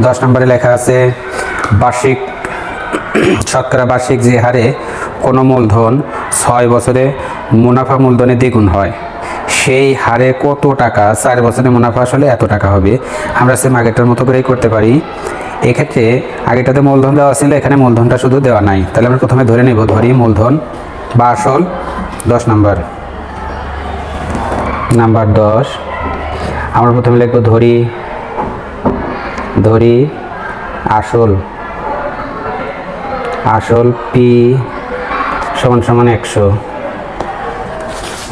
দশ নম্বরে লেখা আছে, বার্ষিক, শতকরা বার্ষিক যে হারে কোনো মূলধন ছয় বছরে মুনাফা মূলধনে দ্বিগুণ হয়। সেই হারে কত টাকা? চার বছরে মুনাফা আসলে এত টাকা হবে। আমরা সেম আগেরটার মতো করেই করতে পারি। এক্ষেত্রে আগেটাতে মূলধন দেওয়া ছিল, এখানে মূলধনটা শুধু দেওয়া নাই। তাহলে আমরা প্রথমে ধরে নেব, ধরি মূলধন। বা আসল, দশ নম্বর। নাম্বার দশ। আমরা প্রথমে লিখব, ধরি ধরি আসল আসল পি সমান সমান একশো।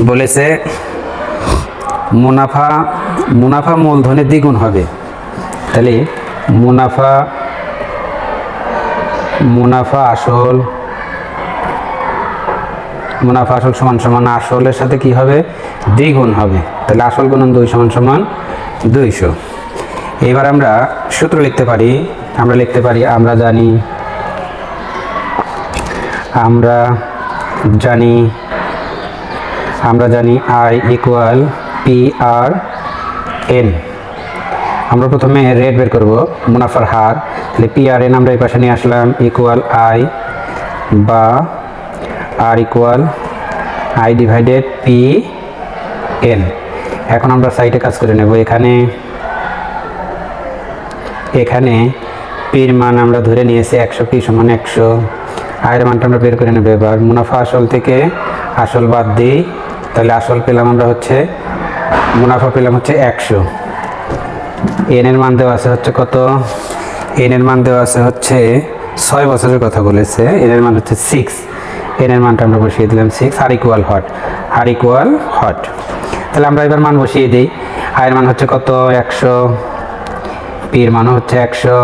বলেছে, মুনাফা মুনাফা মূলধনের দ্বিগুণ হবে। তাহলে মুনাফা মুনাফা আসল মুনাফা আসল সমান সমান আসলের সাথে কি হবে? দ্বিগুণ হবে। তাহলে আসল গুণন দুই সমান সমান দুইশো। এবার আমরা সূত্র লিখতে পারি, আমরা লিখতে পারি, আমরা জানি আমরা জানি আমরা জানি I equal P R N আমরা প্রথমে রেট বের করব, মুনাফার হার, তাহলে পি আর এন আমরা এই পাশে নিয়ে আসলাম ইকুয়াল আই বা R equal I divided P N এখন আমরা সাইডে কাজ করে নেব, এখানে এখানে পির মান আমরা ধরে নিয়েছি একশো পি সমান একশো। আয়ের মানটা আমরা বের করে নেব এবার। মুনাফা আসল থেকে আসল বাদ দিই। তাহলে আসল পেলাম আমরা হচ্ছে, মুনাফা পেলাম হচ্ছে একশো। এনের মান দেওয়া আছে হচ্ছে কত? এনের মান দেওয়া আছে হচ্ছে ছয় বছরের কথা বলেছে। এনের মান হচ্ছে সিক্স এনের মানটা আমরা বসিয়ে দিলাম six R equal hot R equal hot তাহলে আমরা এবার মান বসিয়ে দিই। আয়ের মান হচ্ছে কত? একশো। পির মানও হচ্ছে একশো,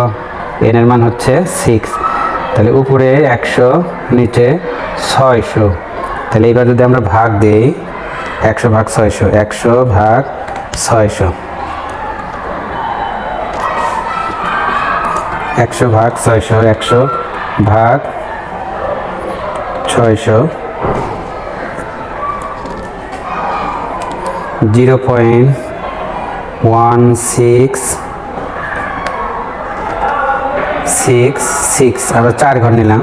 এন এর মান হচ্ছে সিক্স তাহলে উপরে একশো, নিচে ছয়শো। তাহলে এবার যদি আমরা ভাগ দিই, একশো ভাগ ছয়শো, একশো ভাগ ছয়শো। একশো ভাগ ছয়শো, একশো ভাগ ছয়শো। Zero point one six six six আমরা চার ঘর নিলাম।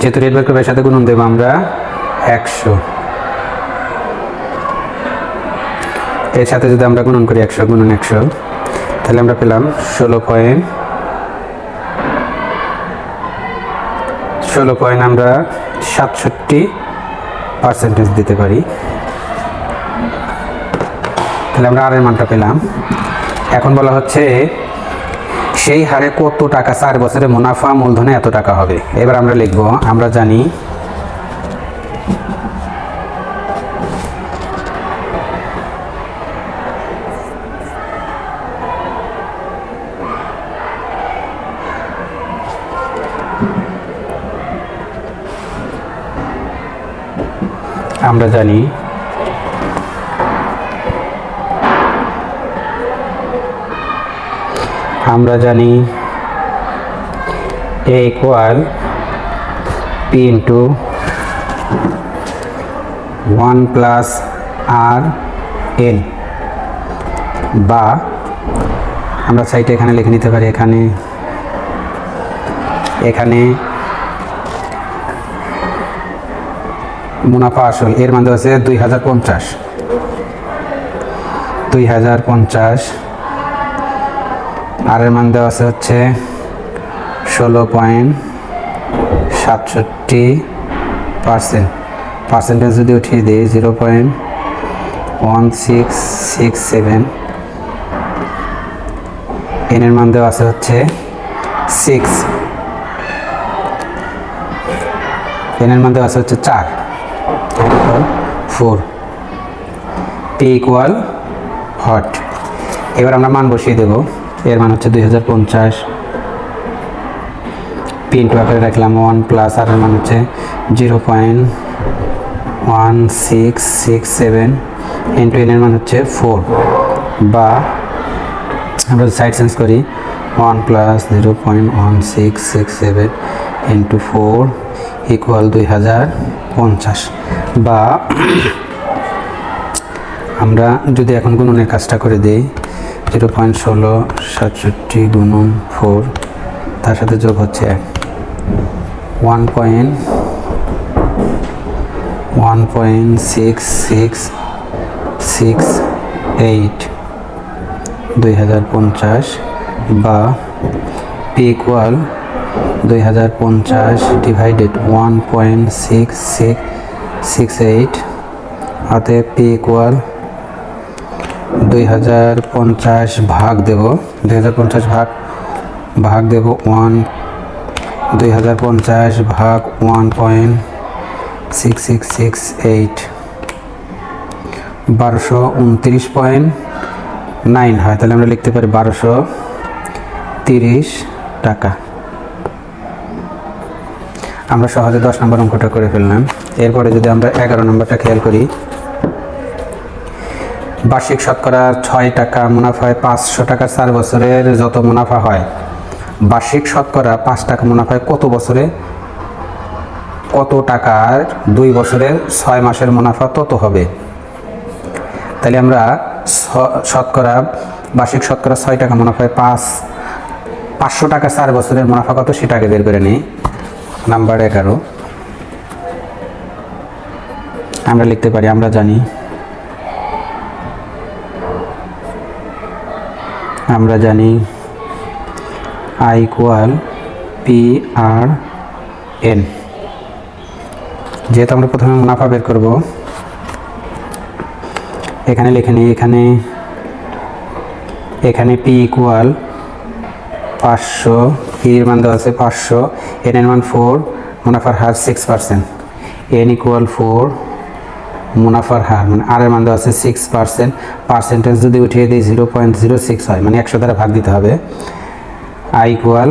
যেহেতু রেড বের করবে সাথে গুণন দেবো আমরা একশো। এর সাথে যদি আমরা গুণন করি একশো, গুণন একশো, তাহলে আমরা পেলাম ষোলো পয়েন্ট ষোলো পয়েন্ট আমরা সাতষট্টি পার্সেন্টেজ দিতে পারি। তাহলে আমরা আরের মানটা পেলাম। এখন বলা হচ্ছে সেই হারে কত টাকা? চার বছরে মুনাফা, মূলধনে এত টাকা হবে। এবার আমরা লিখব, আমরা জানি আমরা জানি আমরা জানি A equal P into one plus R N বা আমরা সাইটে এখানে লিখে নিতে পারি এখানে এখানে মুনাফা আসল, এর দেওয়া আছে দুই হাজার পঞ্চাশ। দুই হাজার পঞ্চাশ আর এর মান দেওয়া আছে হচ্ছে ষোলো পয়েন্ট সাতষট্টি পার্সেন্ট। পার্সেন্টেজ যদি উঠিয়ে দিই, zero point one six six seven. এনের মান দেওয়া আছে হচ্ছে সিক্স। এনের মান দেওয়া আছে হচ্ছে চার। ফোর। P equal hot. এবার আমরা মান বসিয়ে দেব। এর মান হচ্ছে দুই হাজার পঞ্চাশ। পি ইন্টু আকারে রাখলাম ওয়ান প্লাস আর এর মান হচ্ছে zero point one six six seven into N এর মান হচ্ছে ফোর বা আমরা সাইড চেঞ্জ করি one plus zero point one six six seven into four equal দুই হাজার পঞ্চাশ বা আমরা যদি এখন গুণনের কাজটা করে দিই, জিরো পয়েন্ট ষোলো, সাতষট্টি গুণন ফোর, তার সাথে যোগ হচ্ছে এক। One point one point six six six, eight, দুই হাজার পঞ্চাশ বা পি ইকুয়াল দুই হাজার পঞ্চাশ divided one point six six six, eight, অতএব পি ইকুয়াল দুই হাজার পঞ্চাশ ভাগ দেব। দুই হাজার পঞ্চাশ ভাগ ভাগ দেব ওয়ান দুই হাজার পঞ্চাশ ভাগ one point six six six eight বারোশো উনত্রিশ পয়েন্ট নাইন হয়। তাহলে আমরা লিখতে পারি বারোশো তিরিশ টাকা। আমরা সহজে দশ নম্বর অঙ্কটা করে ফেললাম। এরপরে যদি আমরা এগারো নম্বরটা খেয়াল করি বার্ষিক শতকরা ছয় টাকা মুনাফায় পাঁচশো টাকা চার বছরের যত মুনাফা হয়। বার্ষিক শতকরা পাঁচ টাকা মুনাফায় কত বছরে? কত টাকার দুই বছরের ছয় মাসের মুনাফা তত হবে? তাহলে আমরা শতকরা, বার্ষিক শতকরা ছয় টাকা মুনাফায় পাঁচ, পাঁচশো টাকা চার বছরের মুনাফা কত? সেটাকে বের করে নিই। নাম্বার এগারো। আমরা লিখতে পারি, আমরা জানি আমরা জানি I equal P R N যেহেতু আমরা প্রথমে মুনাফা বের করব, এখানে লিখে নিই, এখানে এখানে পি ইকুয়াল পাঁচশো পির মান দেওয়া আছে পাঁচশো এন এর মান ফোর মুনাফার হার six percent N equal four মুনাফার হার মানে আর এর মান দেওয়া আছে সিক্স পার্সেন্ট পার্সেন্টেজ যদি উঠিয়ে দিই জিরো পয়েন্ট জিরো সিক্স হয় মানে একশো দ্বারা ভাগ দিতে হবে আই ইকুয়াল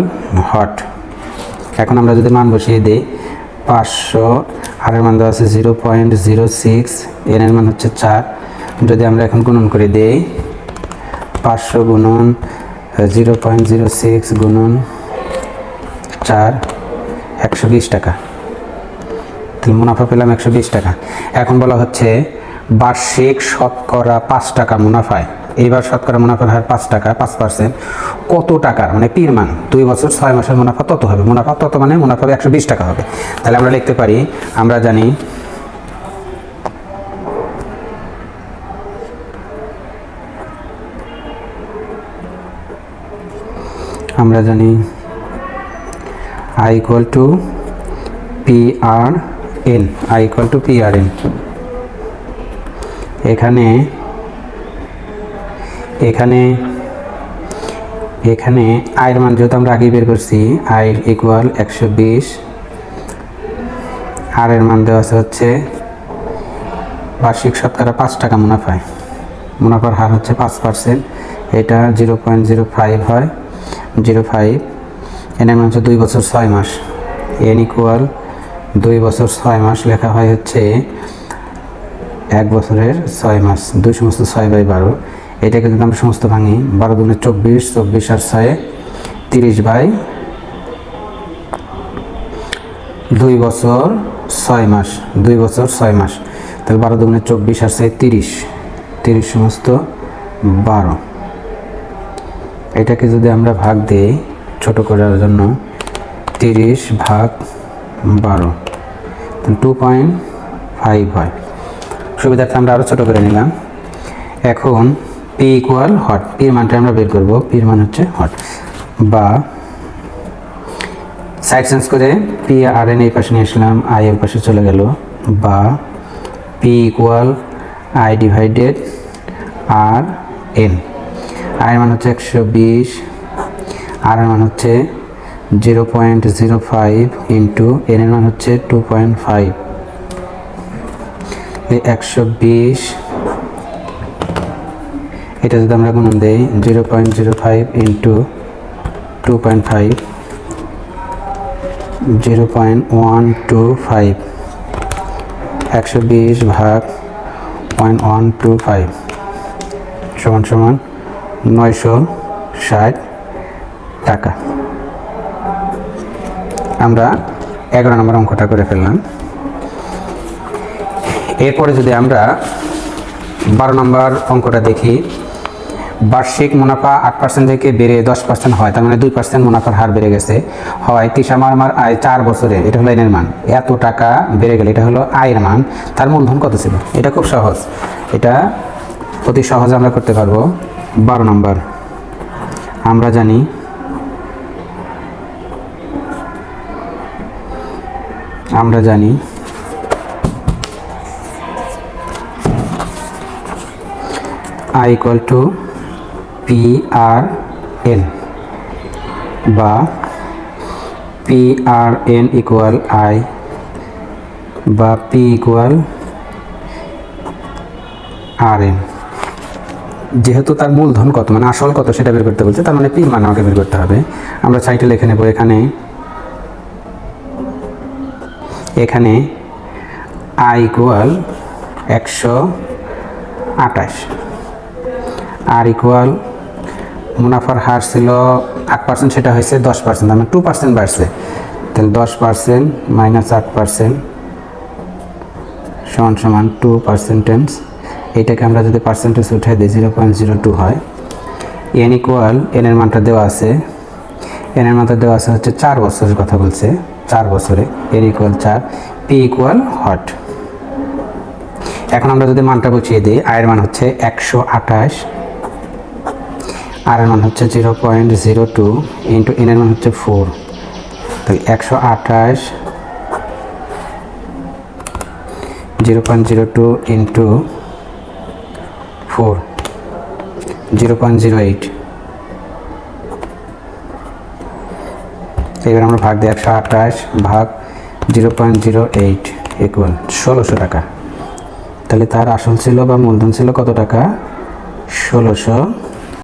হট। এখন আমরা যদি মান বসিয়ে দিই, পাঁচশো আর এর মান দেওয়া আছে zero point zero six N এর মান হচ্ছে চার। যদি আমরা এখন গুণন করে দিই, পাঁচশো গুণন জিরো পয়েন্ট জিরো সিক্স গুণন চার, একশো বিশ টাকা। তাহলে মুনাফা পেলাম একশো বিশ টাকা। এখন বলা হচ্ছে বার্ষিক শতকরা পাঁচ টাকা মুনাফায়। এইবার শতকরা মুনাফার হার পাঁচ টাকা, পাঁচ পার্সেন্ট। কত টাকার? মানে পির মান। দুই বছর, ছয় মাসের মুনাফা তত হবে। মুনাফা তত মানে মুনাফা একশো বিশ টাকা হবে। তাহলে আমরা লিখতে পারি, আমরা জানি আমরা জানি I equal to P R N I equal to P R N এখানে এখানে এখানে আয়ের মান যেহেতু আমরা আগেই বের করছি আই ইকুয়াল একশো বিশ আর এর মান দেওয়া আছে হচ্ছে বার্ষিক শতকরা পাঁচ টাকা মুনাফায়। মুনাফার হার হচ্ছে পাঁচ পার্সেন্ট এটা জিরো পয়েন্ট জিরো ফাইভ হয়, জিরো ফাইভ এনের মান হচ্ছে দুই বছর ছয় মাস। এন ইকুয়াল দুই বছর ছয় মাস লেখা হয় হচ্ছে এক বছরের ছয় মাস, দুই সমস্ত ছয় বাই বারো। এটাকে যদি আমরা সমস্ত ভাঙি, বারো দুগুণে চব্বিশ চব্বিশ আর ছয়ে, তিরিশ বাই দুই বছর ছয় মাস, দুই বছর ছয় মাস। তাহলে বারো দুগুণে চব্বিশ আর ছয়, তিরিশ। তিরিশ সমস্ত বারো। এটাকে যদি আমরা ভাগ দিই, ছোট করার জন্য তিরিশ ভাগ বারো। টু পয়েন্ট ফাইভ হয়। সুবিধার্থে আমরা আরও ছোটো করে নিলাম। এখন পি ইকুয়াল হট পির মানটা আমরা বের করব। পির মান হচ্ছে হট বা সাইড চেঞ্জ করে পি আর এন এই পাশে নিয়ে আসলাম আই এর পাশে চলে গেল বা P equal I divided R N আয়ের মান হচ্ছে একশো বিশ আর এর মান হচ্ছে zero point zero five into এর মান হচ্ছে টু পয়েন্ট ফাইভ একশো বিশ, এটা যদি আমরা গুণন দেই zero point zero five into two point five zero point one two five একশো বিশ ভাগ পয়েন্ট ওয়ান টু ফাইভ সমান সমান নয়শো ষাট টাকা। আমরা এগারো নম্বর অঙ্কটা করে ফেললাম। এরপরে যদি আমরা বারো নম্বর অঙ্কটা দেখি, বার্ষিক মুনাফা আট পার্সেন্ট থেকে বেড়ে দশ পার্সেন্ট হয়, তার মানে দুই পার্সেন্ট মুনাফার হার বেড়ে গেছে। হয় তিসামা আমার আয় চার বছরে এটা হলো এনের মান। এত টাকা বেড়ে গেলে এটা হলো আয়ের মান। তার মূলধন কত ছিল? এটা খুব সহজ। এটা অতি সহজে আমরা করতে পারব। বারো নম্বর। আমরা জানি আমরা জানি। I equal to P R N বা P R N equal I বা পি ইকুয়াল আর এন যেহেতু তার মূলধন কত মানে আসল কত সেটা বের করতে বলছে, তার মানে পি মান আমাকে বের করতে হবে। আমরা সাইটে লিখে নেব, এখানে এখানে আই ইকুয়াল একশো আঠাশ। আর ইকুয়াল মুনাফার হার ছিল আট পার্সেন্ট সেটা হয়েছে দশ পার্সেন্ট মানে টু পার্সেন্ট বাড়ছে। তাহলে দশ পার্সেন্ট মাইনাস আট পার্সেন্ট সমান সমান টু পার্সেন্টেন্স এইটাকে আমরা যদি পার্সেন্টেজ উঠাই দিই জিরো পয়েন্ট জিরো টু হয়। এন ইকুয়াল এনের মানটা দেওয়া আছে। এনের মানটা দেওয়া আছে হচ্ছে চার বছরের কথা বলছে। চার বছরে এন ইকুয়াল চার পি ইকুয়াল হট। এখন আমরা যদি মানটা বুঝিয়ে দিই আয়ের মান হচ্ছে একশো আঠাশ আর এর মান হচ্ছে zero point zero two into এনের মান হচ্ছে ফোর তাহলে একশো আঠাশ, zero point zero two into four zero point zero eight এবার আমরা ভাগ দিই একশো আঠাশ ভাগ zero point zero eight equal ষোলোশো টাকা। তাহলে তার আসল ছিল বা মূলধন ছিল কত টাকা? ষোলোশো